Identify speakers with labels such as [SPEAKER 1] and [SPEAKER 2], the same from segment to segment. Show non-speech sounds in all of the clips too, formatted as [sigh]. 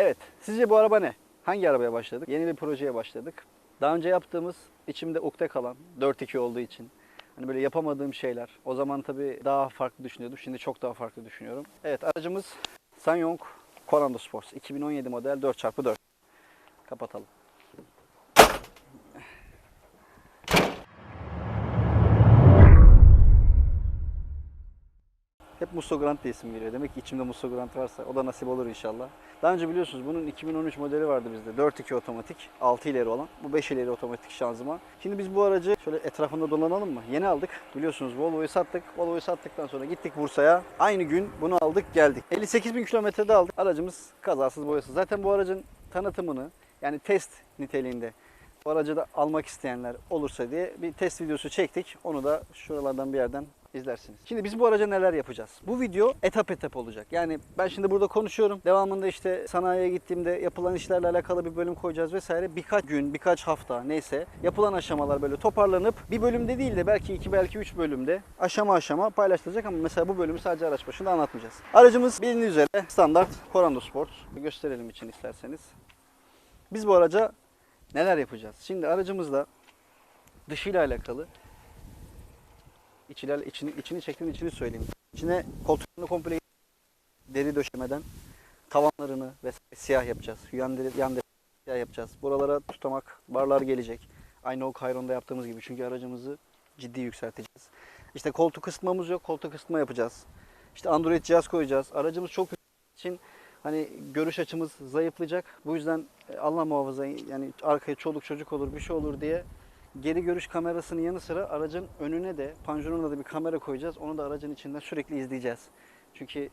[SPEAKER 1] Evet, sizce bu araba ne? Hangi arabaya başladık? Yeni bir projeye başladık. Daha önce yaptığımız, içimde ukde kalan, 4-2 olduğu için. Hani böyle yapamadığım şeyler. O zaman tabii daha farklı düşünüyordum. Şimdi çok daha farklı düşünüyorum. Evet, aracımız Sanyong Corando Sports. 2017 model 4x4. Kapatalım. Hep Musso Grant diye isim geliyor. Demek ki içimde Musso Grant varsa o da nasip olur inşallah. Daha önce biliyorsunuz bunun 2013 modeli vardı bizde. 4.2 otomatik, 6 ileri olan. Bu 5 ileri otomatik şanzıman. Şimdi biz bu aracı şöyle etrafında dolanalım mı? Yeni aldık. Biliyorsunuz Volvo'yu sattık. Volvo'yu sattıktan sonra gittik Bursa'ya. Aynı gün bunu aldık geldik. 58 bin kilometrede aldık. Aracımız kazasız boyasız. Zaten bu aracın tanıtımını yani test niteliğinde bu aracı da almak isteyenler olursa diye bir test videosu çektik. Onu da şuralardan bir yerden izlersiniz. Şimdi biz bu araca neler yapacağız? Bu video etap etap olacak. Yani ben şimdi burada konuşuyorum. Devamında işte sanayiye gittiğimde yapılan işlerle alakalı bir bölüm koyacağız vesaire. Birkaç gün, birkaç hafta neyse yapılan aşamalar böyle toparlanıp bir bölümde değil de belki iki belki üç bölümde aşama aşama paylaşılacak ama mesela bu bölümü sadece araç başında anlatmayacağız. Aracımız bilindiği üzere standart Corando Sport. Gösterelim için isterseniz. Biz bu araca neler yapacağız? Şimdi aracımızda dışıyla alakalı içiler, içini, içini çektiğim içini söyleyeyim. İçine koltuklarını komple deri döşemeden tavanlarını ve siyah yapacağız. Yan deri, yan deri siyah yapacağız. Buralara tutamak, barlar gelecek. Aynı o Kayron'da yaptığımız gibi. Çünkü aracımızı ciddi yükselteceğiz. İşte koltuk ısıtmamız yok. Koltuk ısıtma yapacağız. İşte Android cihaz koyacağız. Aracımız çok için hani görüş açımız zayıflayacak. Bu yüzden e, Allah muhafaza yani arkaya çoluk çocuk olur bir şey olur diye geri görüş kamerasının yanı sıra aracın önüne de panjuruna da bir kamera koyacağız. Onu da aracın içinden sürekli izleyeceğiz. Çünkü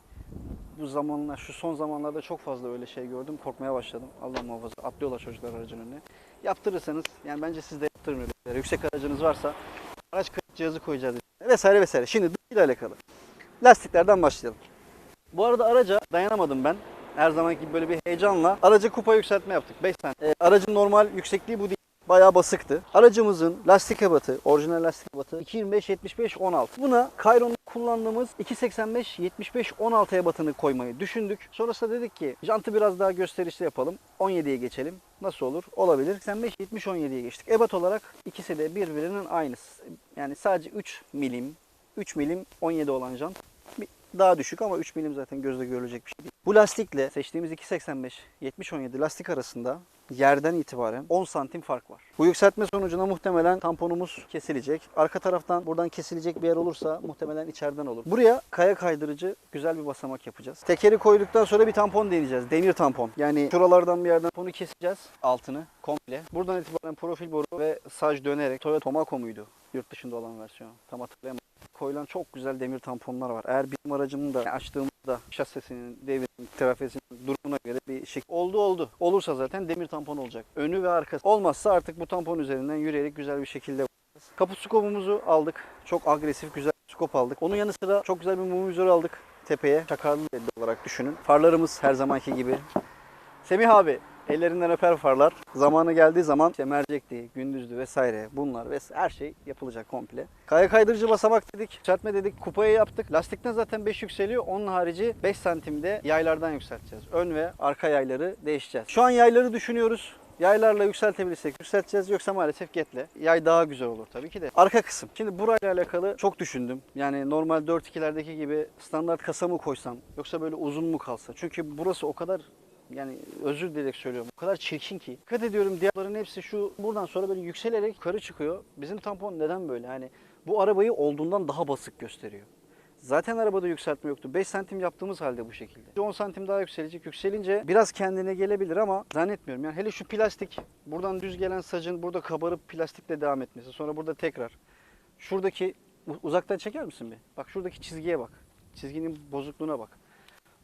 [SPEAKER 1] bu zamanlar şu son zamanlarda çok fazla öyle şey gördüm. Korkmaya başladım. Allah muhafaza atlıyorlar çocuklar aracın önüne. Yaptırırsanız yani bence siz de yaptırın öyle. Yüksek aracınız varsa araç kayıt cihazı koyacağız vesaire vesaire. Şimdi ile alakalı. Lastiklerden başlayalım. Bu arada araca dayanamadım ben. Her zamanki böyle bir heyecanla aracı kupa yükseltme yaptık. 5 tane. Ee, aracın normal yüksekliği bu değil. Bayağı basıktı. Aracımızın lastik ebatı, orijinal lastik ebatı 2.25 75 16. Buna Kayron'da kullandığımız 2.85 75 16 ebatını koymayı düşündük. Sonrasında dedik ki jantı biraz daha gösterişli yapalım. 17'ye geçelim. Nasıl olur? Olabilir. 85 70 17'ye geçtik. Ebat olarak ikisi de birbirinin aynısı. Yani sadece 3 milim 3 milim 17 olan jant. Daha düşük ama 3 milim zaten gözle görülecek bir şey değil. Bu lastikle seçtiğimiz 2.85 70-17 lastik arasında yerden itibaren 10 santim fark var. Bu yükseltme sonucunda muhtemelen tamponumuz kesilecek. Arka taraftan buradan kesilecek bir yer olursa muhtemelen içeriden olur. Buraya kaya kaydırıcı güzel bir basamak yapacağız. Tekeri koyduktan sonra bir tampon deneyeceğiz. Demir tampon. Yani şuralardan bir yerden bunu keseceğiz. Altını komple. Buradan itibaren profil boru ve saj dönerek Toyota Tomaco muydu? Yurt dışında olan versiyon. Tam hatırlayamadım koyulan çok güzel demir tamponlar var. Eğer benim aracımın da açtığımda şasisinin, devrinin, trafesinin durumuna göre bir şey oldu oldu. Olursa zaten demir tampon olacak. Önü ve arkası. Olmazsa artık bu tampon üzerinden yürüyerek güzel bir şekilde. Kaput skopumuzu aldık. Çok agresif güzel skop aldık. Onun yanı sıra çok güzel bir mum vizörü aldık tepeye. Çakarlı olarak düşünün. Farlarımız her zamanki gibi. Semih abi ellerinden öper farlar. Zamanı geldiği zaman işte mercekti, gündüzdü vesaire bunlar ve her şey yapılacak komple. Kaya kaydırıcı basamak dedik, çarpma dedik, kupayı yaptık. Lastikten zaten 5 yükseliyor. Onun harici 5 santimde yaylardan yükselteceğiz. Ön ve arka yayları değişeceğiz. Şu an yayları düşünüyoruz. Yaylarla yükseltebilirsek yükselteceğiz yoksa maalesef getle. Yay daha güzel olur tabii ki de. Arka kısım. Şimdi burayla alakalı çok düşündüm. Yani normal 4.2'lerdeki gibi standart kasa mı koysam yoksa böyle uzun mu kalsa? Çünkü burası o kadar yani özür dileyerek söylüyorum. O kadar çirkin ki. Dikkat ediyorum diğerlerin hepsi şu buradan sonra böyle yükselerek yukarı çıkıyor. Bizim tampon neden böyle? Hani bu arabayı olduğundan daha basık gösteriyor. Zaten arabada yükseltme yoktu. 5 santim yaptığımız halde bu şekilde. 10 santim daha yükselecek. Yükselince biraz kendine gelebilir ama zannetmiyorum. Yani hele şu plastik buradan düz gelen sacın burada kabarıp plastikle devam etmesi. Sonra burada tekrar. Şuradaki uzaktan çeker misin bir? Bak şuradaki çizgiye bak. Çizginin bozukluğuna bak.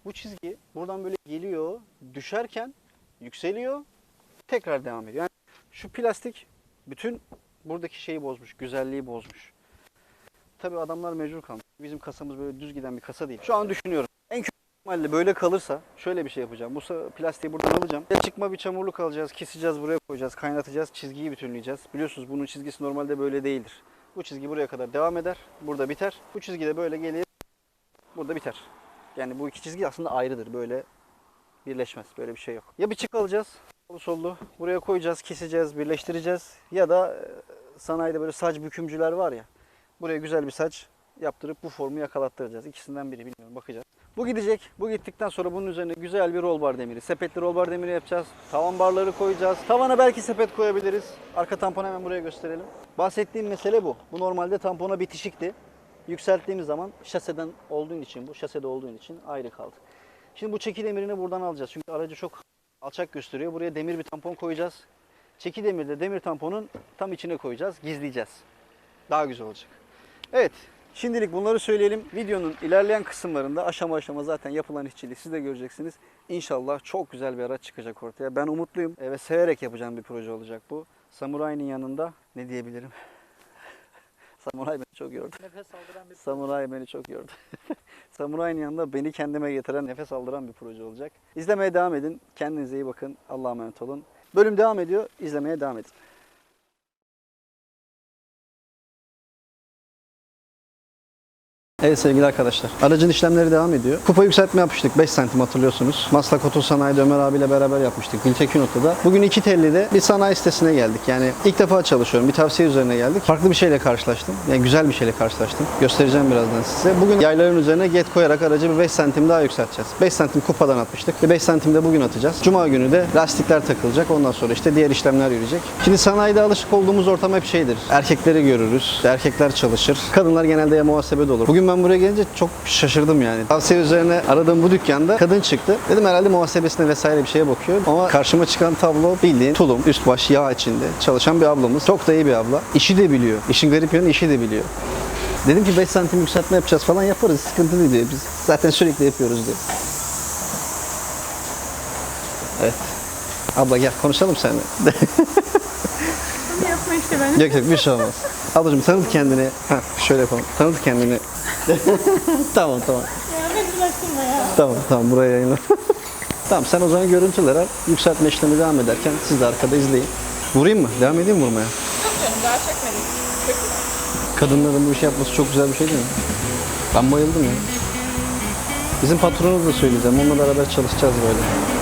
[SPEAKER 1] Bu çizgi buradan böyle geliyor, düşerken yükseliyor, tekrar devam ediyor. Yani şu plastik bütün buradaki şeyi bozmuş, güzelliği bozmuş. Tabii adamlar mecbur kalmış. Bizim kasamız böyle düz giden bir kasa değil. Şu an düşünüyorum. En kötü ihtimalle böyle kalırsa şöyle bir şey yapacağım. Bu plastiği buradan alacağım. Ya çıkma bir çamurluk alacağız, keseceğiz, buraya koyacağız, kaynatacağız, çizgiyi bütünleyeceğiz. Biliyorsunuz bunun çizgisi normalde böyle değildir. Bu çizgi buraya kadar devam eder, burada biter. Bu çizgi de böyle gelir, burada biter. Yani bu iki çizgi aslında ayrıdır. Böyle birleşmez. Böyle bir şey yok. Ya bir çık alacağız. Solu sollu. Buraya koyacağız, keseceğiz, birleştireceğiz. Ya da e, sanayide böyle saç bükümcüler var ya. Buraya güzel bir saç yaptırıp bu formu yakalattıracağız. İkisinden biri bilmiyorum bakacağız. Bu gidecek. Bu gittikten sonra bunun üzerine güzel bir roll bar demiri, sepetli roll bar demiri yapacağız. Tavan barları koyacağız. Tavana belki sepet koyabiliriz. Arka tamponu hemen buraya gösterelim. Bahsettiğim mesele bu. Bu normalde tampona bitişikti. Yükselttiğimiz zaman şaseden olduğun için bu şasede olduğun için ayrı kaldı. Şimdi bu çeki demirini buradan alacağız. Çünkü aracı çok alçak gösteriyor. Buraya demir bir tampon koyacağız. Çeki demirde demir tamponun tam içine koyacağız. Gizleyeceğiz. Daha güzel olacak. Evet. Şimdilik bunları söyleyelim. Videonun ilerleyen kısımlarında aşama aşama zaten yapılan işçiliği siz de göreceksiniz. İnşallah çok güzel bir araç çıkacak ortaya. Ben umutluyum ve severek yapacağım bir proje olacak bu. Samurai'nin yanında ne diyebilirim? [laughs] Samuray çok yordu.
[SPEAKER 2] Nefes aldıran bir
[SPEAKER 1] Samuray beni çok yordu. [laughs] Samurai'nin yanında beni kendime getiren, nefes aldıran bir proje olacak. İzlemeye devam edin. Kendinize iyi bakın. Allah'a emanet olun. Bölüm devam ediyor. İzlemeye devam edin. Evet sevgili arkadaşlar. Aracın işlemleri devam ediyor. Kupa yükseltme yapmıştık 5 santim hatırlıyorsunuz. Maslak Oto Sanayi'de Ömer abiyle beraber yapmıştık. Gültekin Oto'da. Bugün iki telli'de bir sanayi sitesine geldik. Yani ilk defa çalışıyorum. Bir tavsiye üzerine geldik. Farklı bir şeyle karşılaştım. Yani güzel bir şeyle karşılaştım. Göstereceğim birazdan size. Bugün yayların üzerine get koyarak aracı bir 5 santim daha yükselteceğiz. 5 santim kupadan atmıştık. Ve 5 santim de bugün atacağız. Cuma günü de lastikler takılacak. Ondan sonra işte diğer işlemler yürüyecek. Şimdi sanayide alışık olduğumuz ortam hep şeydir. Erkekleri görürüz. Erkekler çalışır. Kadınlar genelde ya muhasebede olur. Bugün ben buraya gelince çok şaşırdım yani. Tavsiye üzerine aradığım bu dükkanda kadın çıktı. Dedim herhalde muhasebesine vesaire bir şeye bakıyor. Ama karşıma çıkan tablo bildiğin tulum, üst baş yağ içinde çalışan bir ablamız. Çok da iyi bir abla. İşi de biliyor. İşin garip yanı işi de biliyor. Dedim ki 5 santim yükseltme yapacağız falan yaparız. Sıkıntı değil diyor. Biz zaten sürekli yapıyoruz diyor. Evet. Abla gel konuşalım seninle.
[SPEAKER 3] Yapma işte ben.
[SPEAKER 1] yok yok bir şey olmaz. Ablacığım tanıt kendini. Ha, şöyle yapalım. Tanıt kendini. [laughs] tamam tamam.
[SPEAKER 3] Ya beni bulaştırma ya.
[SPEAKER 1] Tamam tamam buraya yayınla. [laughs] tamam sen o zaman görüntüler al. Yükseltme işlemi devam ederken siz de arkada izleyin. Vurayım mı? Devam edeyim mi vurmaya?
[SPEAKER 3] Yok canım daha çekmedim.
[SPEAKER 1] Kadınların bu işi yapması çok güzel bir şey değil mi? Ben bayıldım ya. Bizim patronu da söyleyeceğim. Onunla beraber çalışacağız böyle.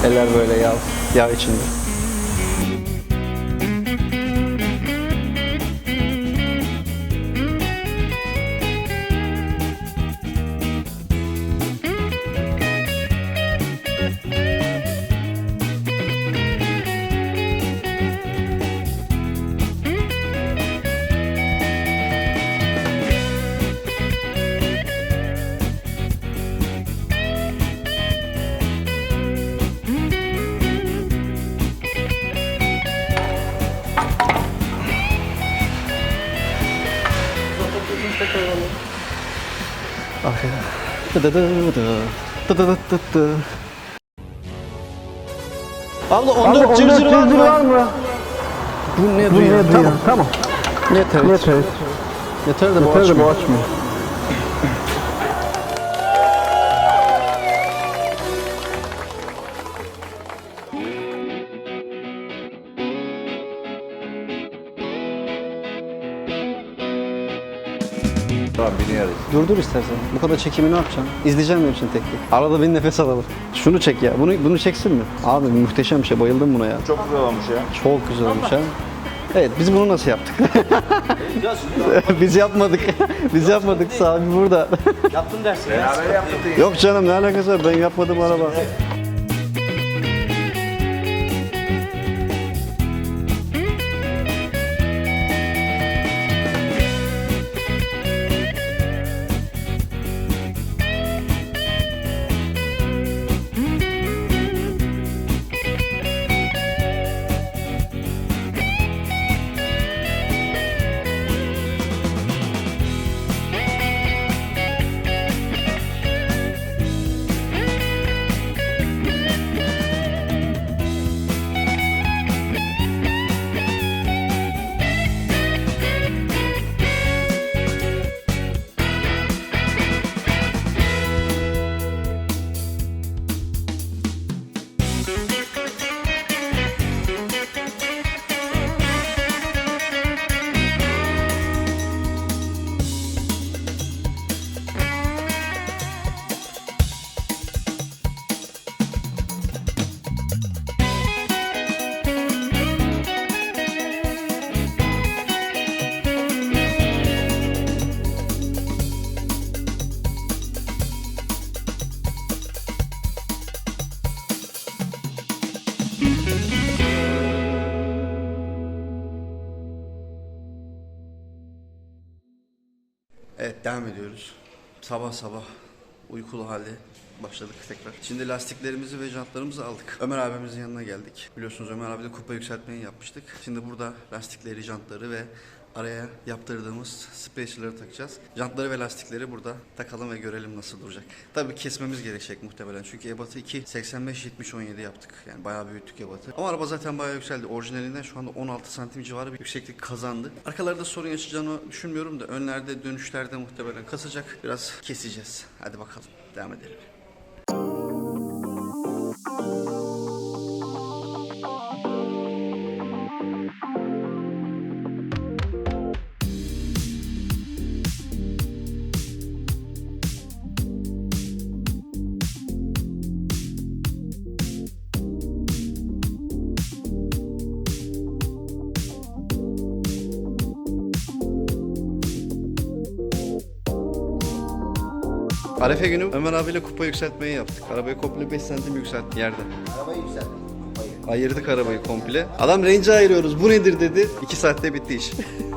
[SPEAKER 1] Eller böyle yağ, yağ içinde. Dı dı. Abla 14 cırcır var mı? var mı? Bu ne duyuyor? Tamam.
[SPEAKER 4] Tamam.
[SPEAKER 1] Yeter.
[SPEAKER 4] Yeter.
[SPEAKER 1] Yeter de bu
[SPEAKER 4] Yeter de bu
[SPEAKER 1] açmıyor.
[SPEAKER 5] Tamam biniyoruz.
[SPEAKER 1] Durdur istersen. Bu kadar çekimi ne yapacaksın? İzleyeceğim hepsini tek tek. Arada bir nefes alalım. Şunu çek ya. Bunu bunu çeksin mi? Abi muhteşem bir şey. Bayıldım buna ya.
[SPEAKER 5] Çok güzel olmuş ya.
[SPEAKER 1] Çok güzel olmuş ha. Evet biz bunu nasıl yaptık? [laughs] biz yapmadık. [laughs] biz yapmadık. Sahibi burada.
[SPEAKER 5] Beraber yaptık.
[SPEAKER 1] Yok canım ne alakası var? Ben yapmadım araba. Evet devam ediyoruz. Sabah sabah uykulu halde başladık tekrar. Şimdi lastiklerimizi ve jantlarımızı aldık. Ömer abimizin yanına geldik. Biliyorsunuz Ömer abiyle kupa yükseltmeyi yapmıştık. Şimdi burada lastikleri, jantları ve araya yaptırdığımız spacerları takacağız. Jantları ve lastikleri burada takalım ve görelim nasıl duracak. Tabii kesmemiz gerekecek muhtemelen. Çünkü ebatı 2 85 70 17 yaptık. Yani bayağı büyüttük ebatı. Ama araba zaten bayağı yükseldi. Orijinalinden şu anda 16 santim civarı bir yükseklik kazandı. Arkalarda sorun yaşayacağını düşünmüyorum da önlerde dönüşlerde muhtemelen kasacak. Biraz keseceğiz. Hadi bakalım. Devam edelim. Arefe günü Ömer abiyle kupa yükseltmeyi yaptık. Arabayı komple 5 santim yükselttik yerde.
[SPEAKER 6] Arabayı yükselttik.
[SPEAKER 1] Ayırdık arabayı komple. Adam range'e ayırıyoruz. Bu nedir dedi. 2 saatte bitti iş. [laughs]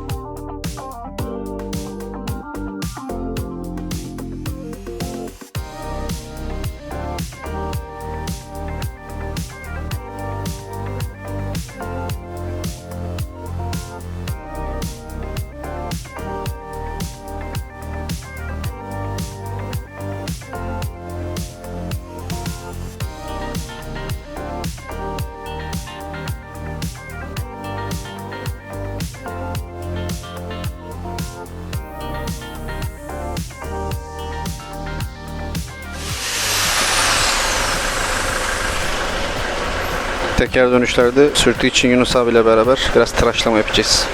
[SPEAKER 1] Teker dönüşlerde sürtü için Yunus abiyle beraber biraz tıraşlama yapacağız.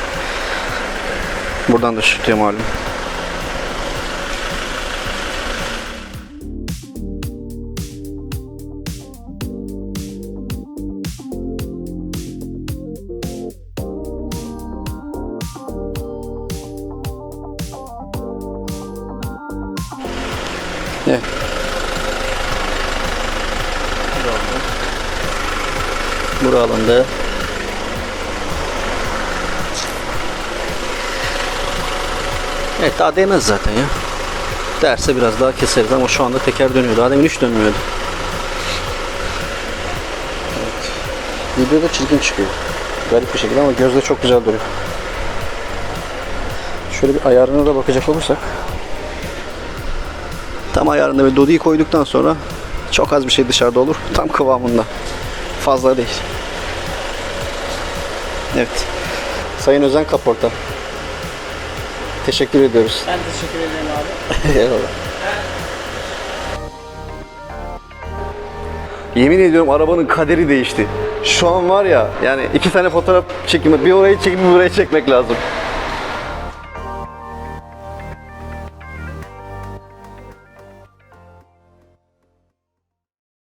[SPEAKER 1] Buradan da sürtüyor malum.
[SPEAKER 7] Alındı. Evet daha değmez zaten ya. Derse biraz daha keseriz ama şu anda teker dönüyor. Daha demin hiç dönmüyordu. Evet. Videoda çirkin çıkıyor. Garip bir şekilde ama gözde çok güzel duruyor. Şöyle bir ayarına da bakacak olursak. Tam ayarında ve dodiyi koyduktan sonra çok az bir şey dışarıda olur. Tam kıvamında. Fazla değil. Evet. Sayın Özen Kaporta. Teşekkür ediyoruz.
[SPEAKER 4] Ben teşekkür ederim abi. [laughs]
[SPEAKER 7] Eyvallah. Yemin ediyorum arabanın kaderi değişti. Şu an var ya yani iki tane fotoğraf çekimi bir orayı çekip bir burayı çekmek lazım.